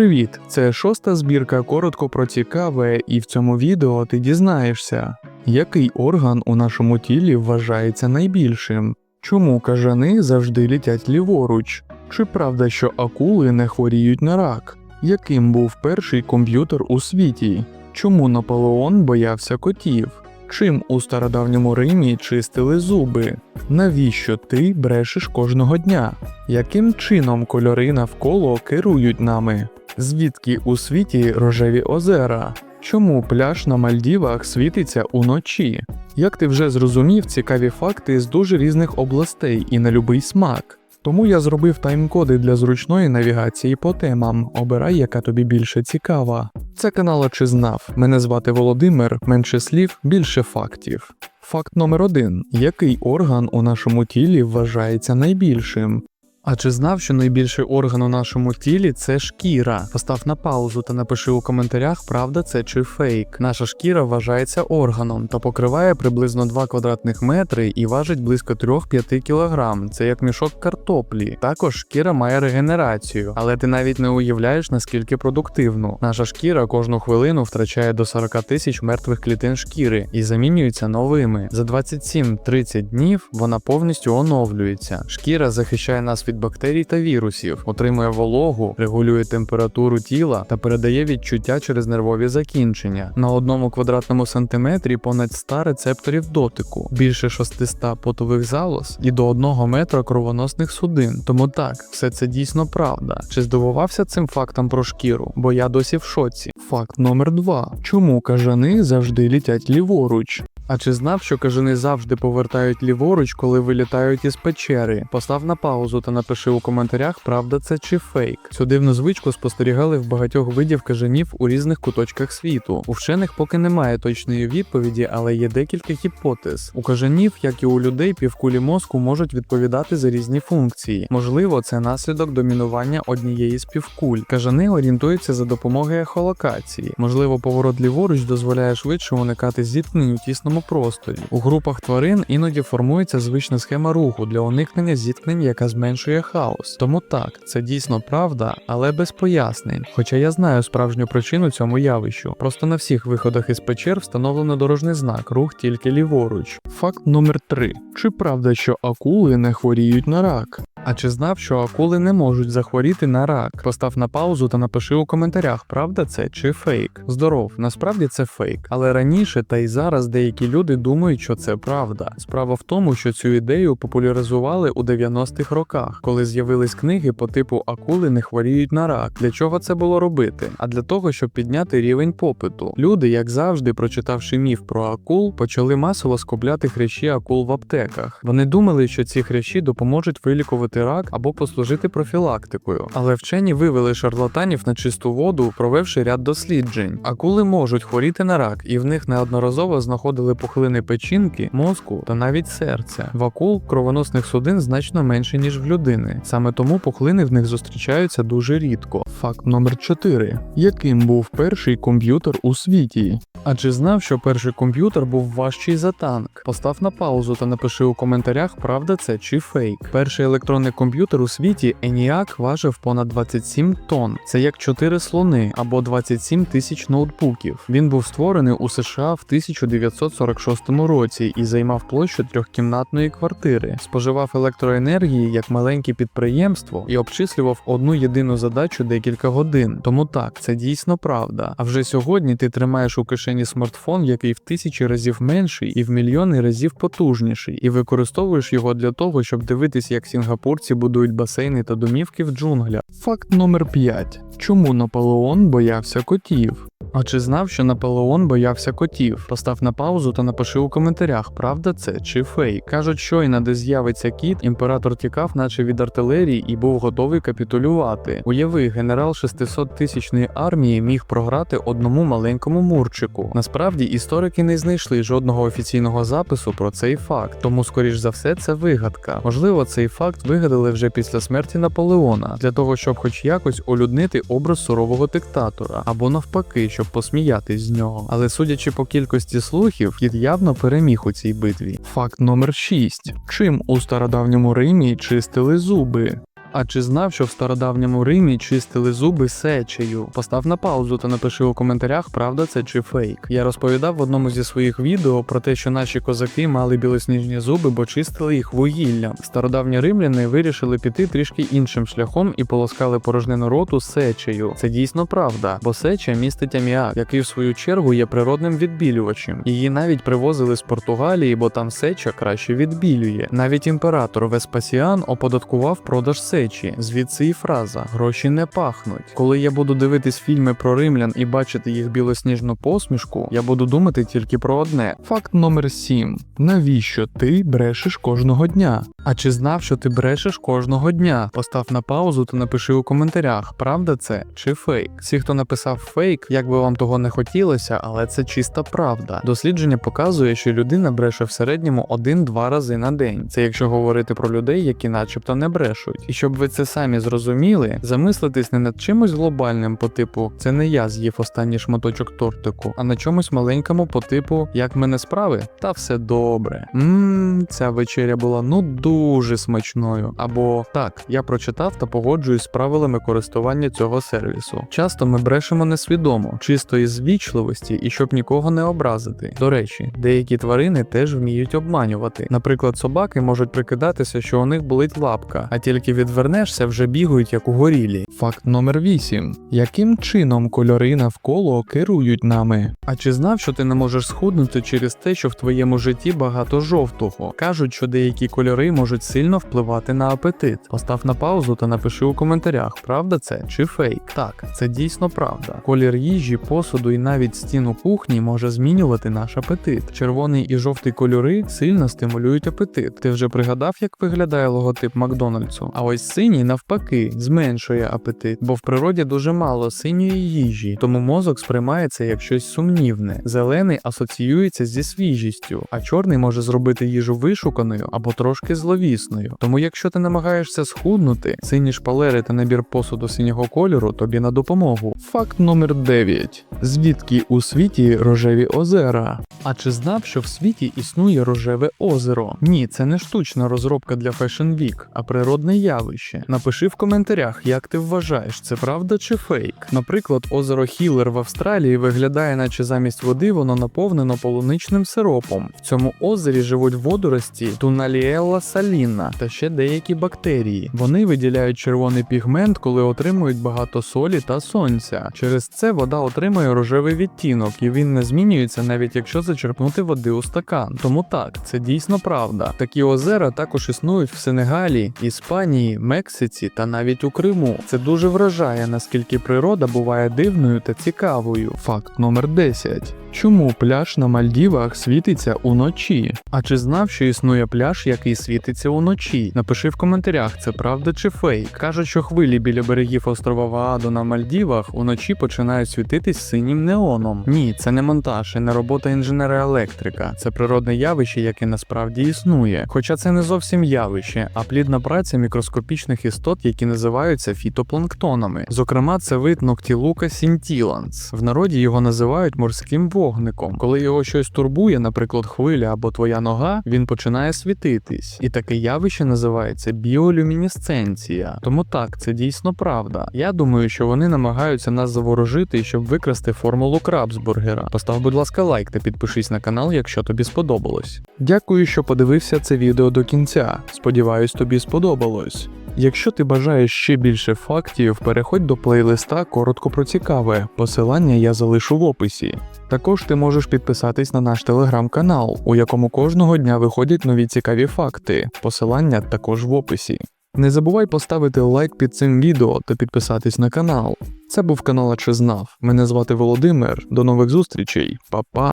Привіт! Це шоста збірка коротко про цікаве, і в цьому відео ти дізнаєшся, який орган у нашому тілі вважається найбільшим, чому кажани завжди літять ліворуч, чи правда, що акули не хворіють на рак, яким був перший комп'ютер у світі, чому Наполеон боявся котів, чим у стародавньому Римі чистили зуби, навіщо ти брешеш кожного дня? Яким чином кольори навколо керують нами? Звідки у світі рожеві озера? Чому пляж на Мальдівах світиться уночі? Як ти вже зрозумів, цікаві факти з дуже різних областей і на любий смак. Тому я зробив тайм-коди для зручної навігації по темам. Обирай, яка тобі більше цікава. Це канал «А Чи знав. Мене звати Володимир. Менше слів, більше фактів. Факт номер один: який орган у нашому тілі вважається найбільшим? А чи знав, що найбільший орган у нашому тілі це шкіра? Постав на паузу та напиши у коментарях, правда це чи фейк. Наша шкіра вважається органом та покриває приблизно 2 квадратних метри і важить близько 3-5 кілограм. Це як мішок картоплі. Також шкіра має регенерацію, але ти навіть не уявляєш наскільки продуктивну. Наша шкіра кожну хвилину втрачає до 40 тисяч мертвих клітин шкіри і замінюється новими. За 27-30 днів вона повністю оновлюється. Шкіра захищає нас від бактерій та вірусів, отримує вологу, регулює температуру тіла та передає відчуття через нервові закінчення. На одному квадратному сантиметрі понад 100 рецепторів дотику, більше 600 потових залоз і до 1 метра кровоносних судин. Тому так, все це дійсно правда. Чи здивувався цим фактом про шкіру? Бо я досі в шоці. Факт номер 2. Чому кажани завжди літять ліворуч? А чи знав, що кажани завжди повертають ліворуч, коли вилітають із печери? Постав на паузу та напиши у коментарях, правда це чи фейк. Цю дивну звичку спостерігали в багатьох видів кажанів у різних куточках світу. У вчених поки немає точної відповіді, але є декілька гіпотез. У кажанів, як і у людей, півкулі мозку можуть відповідати за різні функції. Можливо, це наслідок домінування однієї з півкуль. Кажани орієнтуються за допомогою ехолокації. Можливо, поворот ліворуч дозволяє швидше уникати зіткнень у тісному просторі. У групах тварин іноді формується звична схема руху для уникнення зіткнень, яка зменшує хаос. Тому так, це дійсно правда, але без пояснень. Хоча я знаю справжню причину цьому явищу. Просто на всіх виходах із печер встановлено дорожній знак рух тільки ліворуч. Факт номер 3. Чи правда, що акули не хворіють на рак? А чи знав, що акули не можуть захворіти на рак? Постав на паузу та напиши у коментарях, правда це чи фейк. Здоров, насправді це фейк. Але раніше та й зараз деякі люди думають, що це правда. Справа в тому, що цю ідею популяризували у 90-х роках, коли з'явились книги по типу Акули не хворіють на рак. Для чого це було робити? А для того, щоб підняти рівень попиту. Люди, як завжди, прочитавши міф про акул, почали масово скупляти хрящі акул в аптеках. Вони думали, що ці хрящі допоможуть вилікувати рак або послужити профілактикою. Але вчені вивели шарлатанів на чисту воду, провевши ряд досліджень. Акули можуть хворіти на рак, і в них неодноразово знаходили пухлини печінки, мозку та навіть серця. В акул кровоносних судин значно менше, ніж в людини. Саме тому пухлини в них зустрічаються дуже рідко. Факт номер 4. Яким був перший комп'ютер у світі? А чи знав, що перший комп'ютер був важчий за танк? Постав на паузу та напиши у коментарях, правда це чи фейк. Перший електронний комп'ютер у світі ENIAC важив понад 27 тонн. Це як 4 слони або 27 тисяч ноутбуків. Він був створений у США в 1946 році і займав площу трьохкімнатної квартири, споживав електроенергії як маленьке підприємство і обчислював одну єдину задачу декілька годин. Тому так, це дійсно правда. А вже сьогодні ти тримаєш у кишені смартфон, який в тисячі разів менший і в мільйони разів потужніший, і використовуєш його для того, щоб дивитись, як сінгапурці будують басейни та домівки в джунглях. Факт номер 5. Чому Наполеон боявся котів? А чи знав, що Наполеон боявся котів? Постав на паузу та напиши у коментарях, правда це чи фейк. Кажуть, щойно де з'явиться кіт, імператор тікав, наче від артилерії, і був готовий капітулювати. Уяви, генерал 600 тисячної армії міг програти одному маленькому мурчику. Насправді історики не знайшли жодного офіційного запису про цей факт, тому, скоріш за все, це вигадка. Можливо, цей факт вигадали вже після смерті Наполеона для того, щоб хоч якось олюднити образ сурового диктатора, або навпаки, щоб посміятись з нього. Але судячи по кількості слухів, кіт явно переміг у цій битві. Факт номер 6. Чим у стародавньому Римі чистили зуби? А чи знав, що в стародавньому Римі чистили зуби сечею? Постав на паузу та напиши у коментарях, правда це чи фейк. Я розповідав в одному зі своїх відео про те, що наші козаки мали білосніжні зуби, бо чистили їх вугіллям. Стародавні римляни вирішили піти трішки іншим шляхом і полоскали порожнину роту сечею. Це дійсно правда, бо сеча містить аміак, який в свою чергу є природним відбілювачем. Її навіть привозили з Португалії, бо там сеча краще відбілює. Навіть імператор Веспасіан оподаткував продаж сечі. Звідси і фраза гроші не пахнуть. Коли я буду дивитись фільми про римлян і бачити їх білосніжну посмішку, я буду думати тільки про одне. Факт номер 7. Навіщо ти брешеш кожного дня? А чи знав, що ти брешеш кожного дня? Постав на паузу та напиши у коментарях, правда це чи фейк. Всі, хто написав фейк, як би вам того не хотілося, але це чиста правда. Дослідження показує, що людина бреше в середньому 1-2 рази на день. Це якщо говорити про людей, які начебто не брешуть. І щоб ви це самі зрозуміли, замислитись не над чимось глобальним по типу це не я з'їв останній шматочок тортику, а на чомусь маленькому по типу як мене справи, та все добре. Ммм, ця вечеря була ну дуже смачною. Або так, я прочитав та погоджуюсь з правилами користування цього сервісу. Часто ми брешемо несвідомо, чисто із звічливості і щоб нікого не образити. До речі, деякі тварини теж вміють обманювати. Наприклад, собаки можуть прикидатися, що у них болить лапка, а тільки відвернешся, вже бігають як у горілі. Факт номер 8. Яким чином кольори навколо керують нами? А чи знав, що ти не можеш схуднути через те, що в твоєму житті багато жовтого? Кажуть, що деякі кольори можуть сильно впливати на апетит. Постав на паузу та напиши у коментарях, правда це чи фейк. Так, це дійсно правда. Колір їжі, посуду і навіть стіну кухні може змінювати наш апетит. Червоний і жовтий кольори сильно стимулюють апетит. Ти вже пригадав, як виглядає логотип Макдональдсу? А ось синій навпаки зменшує апетит, бо в природі дуже мало синьої їжі, тому мозок сприймає це як щось сумнівне. Зелений асоціюється зі свіжістю, а чорний може зробити їжу вишуканою або трошки зловісною. Тому, якщо ти намагаєшся схуднути, сині шпалери та набір посуду синього кольору тобі на допомогу. Факт номер 9. Звідки у світі рожеві озера? А чи знав, що в світі існує рожеве озеро? Ні, це не штучна розробка для Fashion Week, а природне явище. Напиши в коментарях, як ти вважаєш, це правда чи фейк. Наприклад, озеро Хілер в Австралії виглядає, наче замість води воно наповнено полуничним сиропом. В цьому озері живуть водорості Туналіелла саліна та ще деякі бактерії. Вони виділяють червоний пігмент, коли отримують багато солі та сонця. Через це вода отримує рожевий відтінок, і він не змінюється навіть якщо зачерпнути води у стакан. Тому так, це дійсно правда. Такі озера також існують в Сенегалі, Іспанії, Мексиці та навіть у Криму. Це дуже вражає, наскільки природа буває дивною та цікавою. Факт номер 10. Чому пляж на Мальдівах світиться уночі? А чи знав, що існує пляж, який світиться уночі? Напиши в коментарях, це правда чи фейк. Кажуть, що хвилі біля берегів острова Ваадо на Мальдівах уночі починають світитись синім неоном. Ні, це не монтаж і не робота інженера-електрика. Це природне явище, яке насправді існує. Хоча це не зовсім явище, а плідна праця мікроскопічних істот, які називаються фітопланктонами. Зокрема, це вид ноктілука сінтіланс. В народі його називають морським вогником. Коли його щось турбує, наприклад, хвиля або твоя нога, він починає світитись. І таке явище називається біолюмінесценція. Тому так, це дійсно правда. Я думаю, що вони намагаються нас заворожити, щоб викрасти формулу крабсбургера. Постав, будь ласка, лайк та підпишись на канал, якщо тобі сподобалось. Дякую, що подивився це відео до кінця. Сподіваюсь, тобі сподобалось. Якщо ти бажаєш ще більше фактів, переходь до плейлиста коротко про цікаве. Посилання я залишу в описі. Також ти можеш підписатись на наш телеграм-канал, у якому кожного дня виходять нові цікаві факти. Посилання також в описі. Не забувай поставити лайк під цим відео та підписатись на канал. Це був канал «А Чи знав. Мене звати Володимир. До нових зустрічей, Па-па!